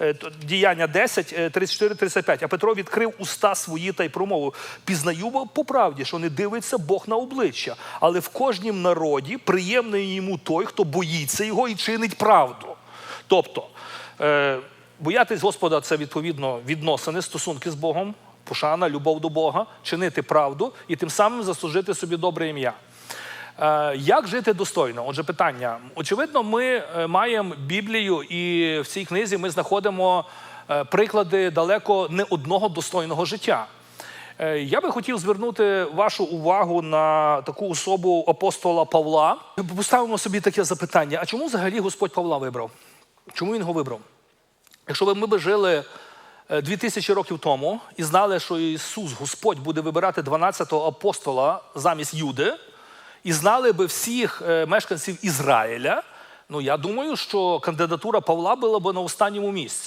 Е, Діяння 10, е, 34, 35. А Петро відкрив уста свої та й промовив: пізнаю по правді, що не дивиться Бог на обличчя, але в кожнім народі приємний йому той, хто боїться його і чинить правду. Тобто, е, боятись Господа це відповідно відносини, стосунки з Богом, пошана, любов до Бога, чинити правду і тим самим заслужити собі добре ім'я. Е, Як жити достойно? Отже, питання. Очевидно, ми е, маємо Біблію, і в цій книзі ми знаходимо е, приклади далеко не одного достойного життя. Я би хотів звернути вашу увагу на таку особу апостола Павла. Поставимо собі таке запитання: а чому взагалі Господь Павла вибрав? Чому він його вибрав? Якщо б ми би жили дві тисячі років тому і знали, що Ісус, Господь, буде вибирати 12-го апостола замість Юди, і знали би всіх е, мешканців Ізраїля, ну я думаю, що кандидатура Павла була б на останньому місці.